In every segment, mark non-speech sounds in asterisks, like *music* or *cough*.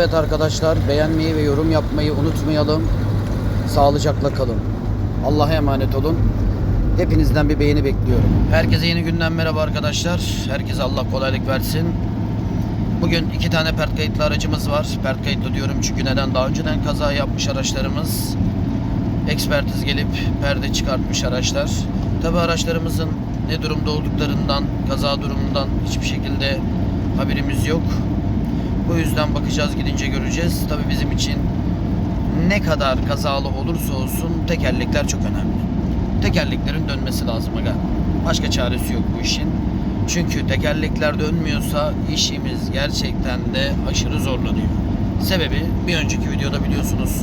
Evet arkadaşlar beğenmeyi ve yorum yapmayı unutmayalım. Sağlıcakla kalın. Allah'a emanet olun. Hepinizden bir beğeni bekliyorum. Herkese yeni günden merhaba arkadaşlar. Herkese Allah kolaylık versin. Bugün iki tane pert kayıtlı aracımız var. Pert kayıtlı diyorum çünkü neden? Daha önceden kaza yapmış araçlarımız. Ekspertiz gelip perde çıkartmış araçlar. Tabi araçlarımızın ne durumda olduklarından, kaza durumundan hiçbir şekilde haberimiz yok. Bu yüzden bakacağız gidince göreceğiz. Tabi bizim için ne kadar kazalı olursa olsun tekerlekler çok önemli. Tekerleklerin dönmesi lazım aga. Başka çaresi yok bu işin. Çünkü tekerlekler dönmüyorsa işimiz gerçekten de aşırı zorlanıyor. Sebebi bir önceki videoda biliyorsunuz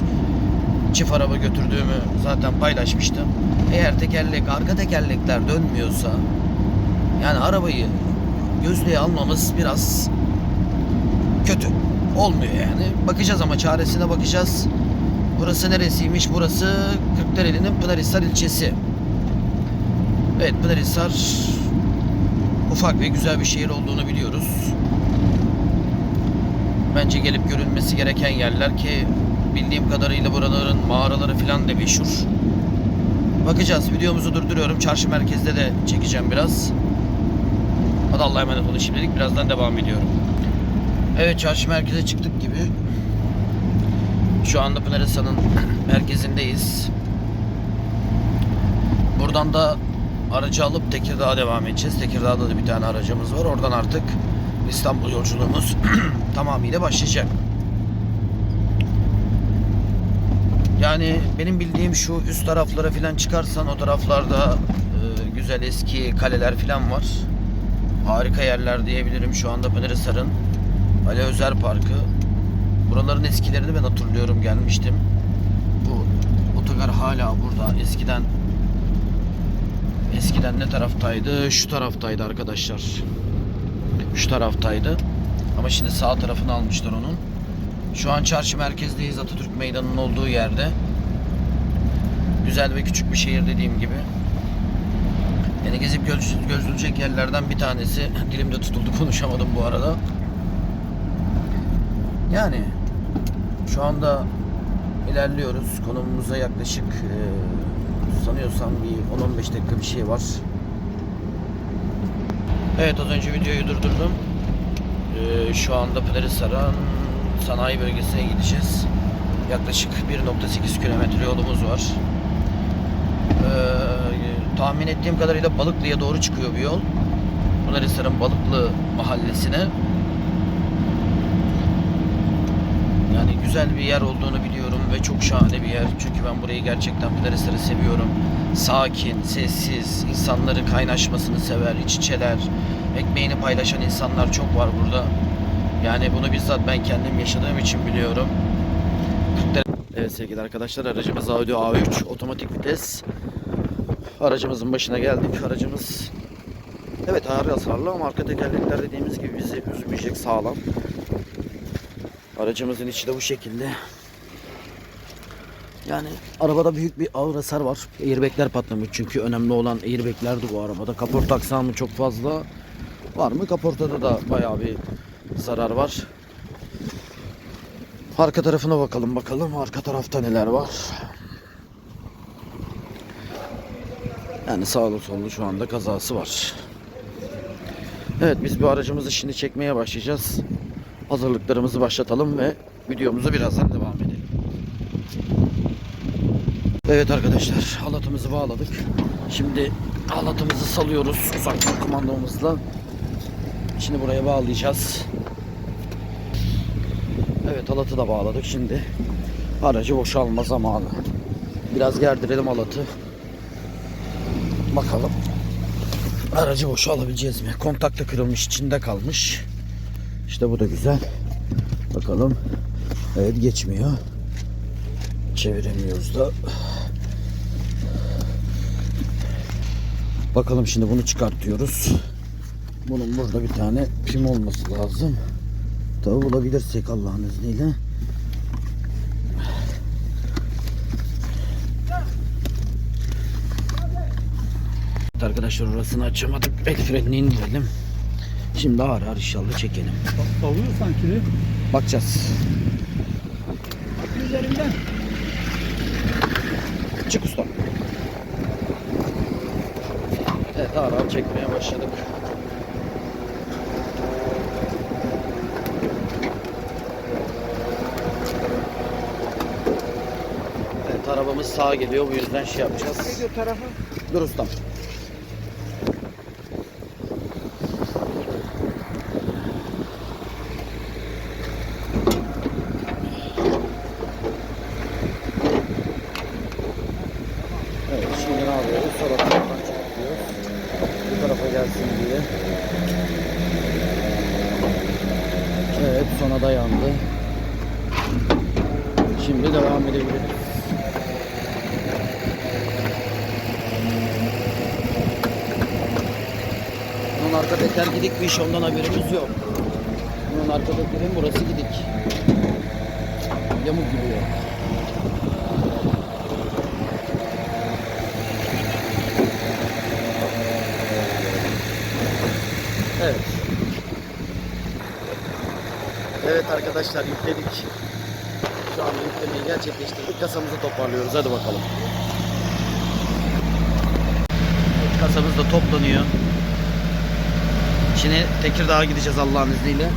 çift araba götürdüğümü zaten paylaşmıştım. Eğer tekerlek arka tekerlekler dönmüyorsa yani arabayı gözlüğe almamız biraz kötü. Olmuyor yani. Bakacağız ama çaresine bakacağız. Burası neresiymiş? Burası Kırklareli'nin Pınarhisar ilçesi. Evet Pınarhisar ufak ve güzel bir şehir olduğunu biliyoruz. Bence gelip görülmesi gereken yerler ki bildiğim kadarıyla buraların mağaraları falan da meşhur. Bakacağız. Videomuzu durduruyorum. Çarşı merkezde de çekeceğim biraz. Hadi Allah'a emanet olun şimdilik. Birazdan devam ediyorum. Evet çarşı merkeze çıktık gibi. Şu anda Pınarhisar'ın *clears throat* merkezindeyiz. Buradan da aracı alıp Tekirdağ'a devam edeceğiz. Tekirdağ'da da bir tane aracımız var. Oradan artık İstanbul yolculuğumuz *clears throat* tamamıyla başlayacak. Yani benim bildiğim şu üst taraflara falan çıkarsan o taraflarda e, güzel eski kaleler falan var. Harika yerler diyebilirim şu anda Pınarhisar'ın. Ali Özer Parkı. Buraların eskilerini ben hatırlıyorum gelmiştim. Bu otogar hala burada. Eskiden eskiden ne taraftaydı? Şu taraftaydı arkadaşlar. Şu taraftaydı. Ama şimdi sağ tarafını almışlar onun. Şu an çarşı merkezdeyiz Atatürk Meydanı'nın olduğu yerde. Güzel ve küçük bir şehir dediğim gibi. Yani gezip göz, yerlerden bir tanesi. *laughs* Dilimde tutuldu konuşamadım bu arada. Yani şu anda ilerliyoruz. Konumumuza yaklaşık e, sanıyorsam bir 10-15 dakika bir şey var. Evet az önce videoyu durdurdum. E, şu anda Pınarhisar'ın sanayi bölgesine gideceğiz. Yaklaşık 1.8 kilometre yolumuz var. Ee, tahmin ettiğim kadarıyla Balıklı'ya doğru çıkıyor bu yol. Pınarhisar'ın Balıklı mahallesine. Yani güzel bir yer olduğunu biliyorum ve çok şahane bir yer. Çünkü ben burayı gerçekten Pınarhisar'ı seviyorum. Sakin, sessiz, insanları kaynaşmasını sever, iç içeler. Ekmeğini paylaşan insanlar çok var burada. Yani bunu bizzat ben kendim yaşadığım için biliyorum. Evet sevgili arkadaşlar aracımız Audi A3 otomatik vites. Aracımızın başına geldik. Aracımız evet ağır hasarlı ama arka tekerlekler dediğimiz gibi bizi üzmeyecek sağlam. Aracımızın içi de bu şekilde. Yani arabada büyük bir ağır hasar var. Airbag'ler patlamış çünkü önemli olan airbag'lerdi bu arabada. Kaporta aksamı çok fazla var mı? Kaportada da bayağı bir zarar var. Arka tarafına bakalım bakalım. Arka tarafta neler var. Yani sağlı sollu şu anda kazası var. Evet biz bu aracımızı şimdi çekmeye başlayacağız. Hazırlıklarımızı başlatalım ve videomuza birazdan devam edelim. Evet arkadaşlar halatımızı bağladık. Şimdi halatımızı salıyoruz uzaktan kumandamızla. Şimdi buraya bağlayacağız. Evet halatı da bağladık. Şimdi aracı boşalma zamanı. Biraz gerdirelim halatı. Bakalım. Aracı boşalabileceğiz mi? Kontak da kırılmış içinde kalmış. İşte bu da güzel. Bakalım. Evet geçmiyor. Çeviremiyoruz da. Bakalım şimdi bunu çıkartıyoruz. Bunun burada bir tane pim olması lazım. Tabi bulabilirsek Allah'ın izniyle. Evet Arkadaşlar orasını açamadık. El frenini indirelim. Şimdi ağır ağır inşallah çekelim. Savuyor sanki. Bakacağız. Üzerinden. Çık usta. Evet ağır ağır çekmeye başladık. Evet arabamız sağa geliyor bu yüzden şey yapacağız. o tarafa? Dur ustam. Evet şimdi ne yapıyoruz? Bu tarafa gelsin diye. Evet sona dayandı. Şimdi devam edebiliriz. Bunun arka teker gidikmiş ondan haberimiz yok. Bunun arka burası gidik. Yamuk gibi yok. Evet. Evet arkadaşlar yükledik. Şu an yüklemeyi gerçekleştirdik. Kasamızı toparlıyoruz. Hadi bakalım. Kasamız da toplanıyor. Şimdi Tekirdağ'a gideceğiz Allah'ın izniyle.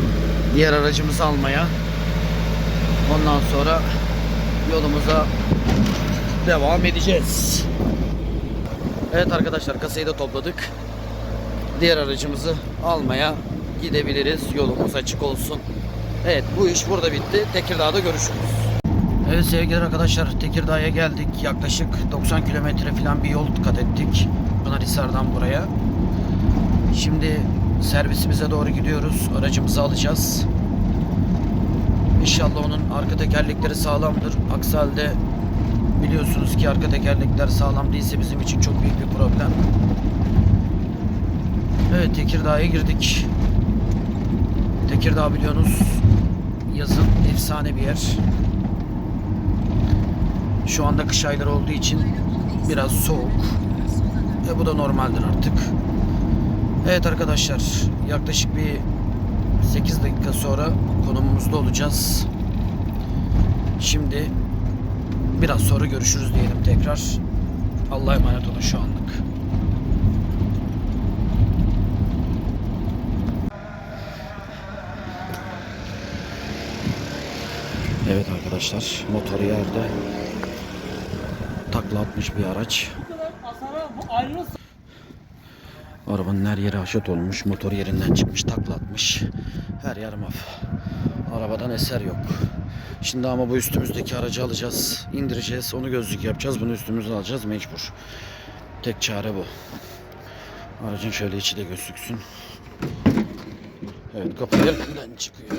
Diğer aracımızı almaya. Ondan sonra yolumuza devam edeceğiz. Evet arkadaşlar kasayı da topladık. Diğer aracımızı almaya gidebiliriz. Yolumuz açık olsun. Evet bu iş burada bitti. Tekirdağ'da görüşürüz. Evet sevgili arkadaşlar Tekirdağ'a geldik. Yaklaşık 90 kilometre falan bir yol kat ettik. Pınarhisar'dan buraya. Şimdi servisimize doğru gidiyoruz. Aracımızı alacağız. İnşallah onun arka tekerlekleri sağlamdır. Aksi halde biliyorsunuz ki arka tekerlekler sağlam değilse bizim için çok büyük bir problem. Evet Tekirdağ'a girdik. Tekirdağ biliyorsunuz yazın efsane bir yer. Şu anda kış ayları olduğu için biraz soğuk. E bu da normaldir artık. Evet arkadaşlar yaklaşık bir 8 dakika sonra konumumuzda olacağız. Şimdi biraz sonra görüşürüz diyelim tekrar. Allah'a emanet olun şu anlık. Evet arkadaşlar motor yerde takla atmış bir araç. Arabanın her yeri haşat olmuş. Motor yerinden çıkmış, takla atmış. Her yer maf. Arabadan eser yok. Şimdi ama bu üstümüzdeki aracı alacağız. indireceğiz. Onu gözlük yapacağız. Bunu üstümüze alacağız mecbur. Tek çare bu. Aracın şöyle içi de gözüksün. Evet kapı yerinden çıkıyor.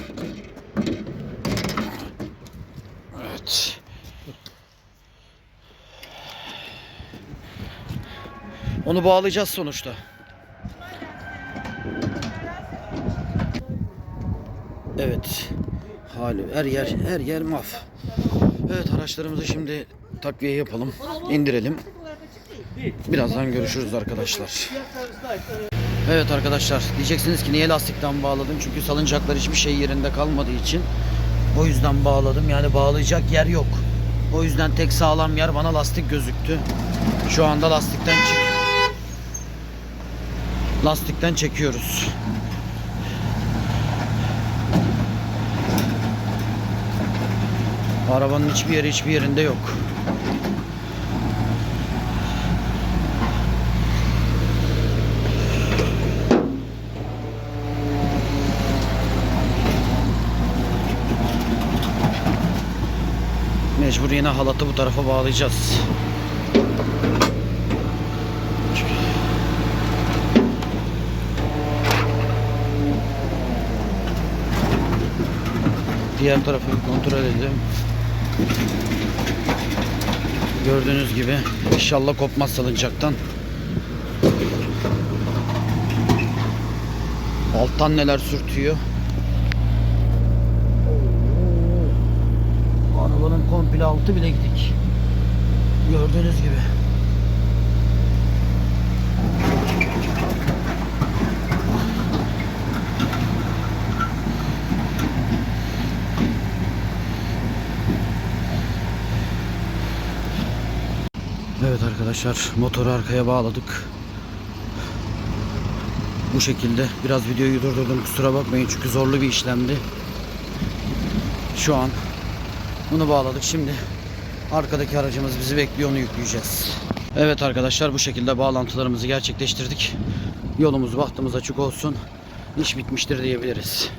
Evet. Onu bağlayacağız sonuçta. Evet. Hali her yer her yer maf. Evet araçlarımızı şimdi takviye yapalım. indirelim. Birazdan görüşürüz arkadaşlar. Evet arkadaşlar diyeceksiniz ki niye lastikten bağladım? Çünkü salıncaklar hiçbir şey yerinde kalmadığı için o yüzden bağladım. Yani bağlayacak yer yok. O yüzden tek sağlam yer bana lastik gözüktü. Şu anda lastikten çık. Lastikten çekiyoruz. Arabanın hiçbir yeri hiçbir yerinde yok. Mecbur yine halatı bu tarafa bağlayacağız. Diğer tarafı kontrol edelim. Gördüğünüz gibi inşallah kopmaz salıncaktan. Alttan neler sürtüyor. arabanın komple altı bile gidik. Gördüğünüz gibi. Evet arkadaşlar motoru arkaya bağladık. Bu şekilde biraz videoyu durdurdum kusura bakmayın çünkü zorlu bir işlemdi. Şu an bunu bağladık şimdi arkadaki aracımız bizi bekliyor onu yükleyeceğiz. Evet arkadaşlar bu şekilde bağlantılarımızı gerçekleştirdik. Yolumuz bahtımız açık olsun. İş bitmiştir diyebiliriz.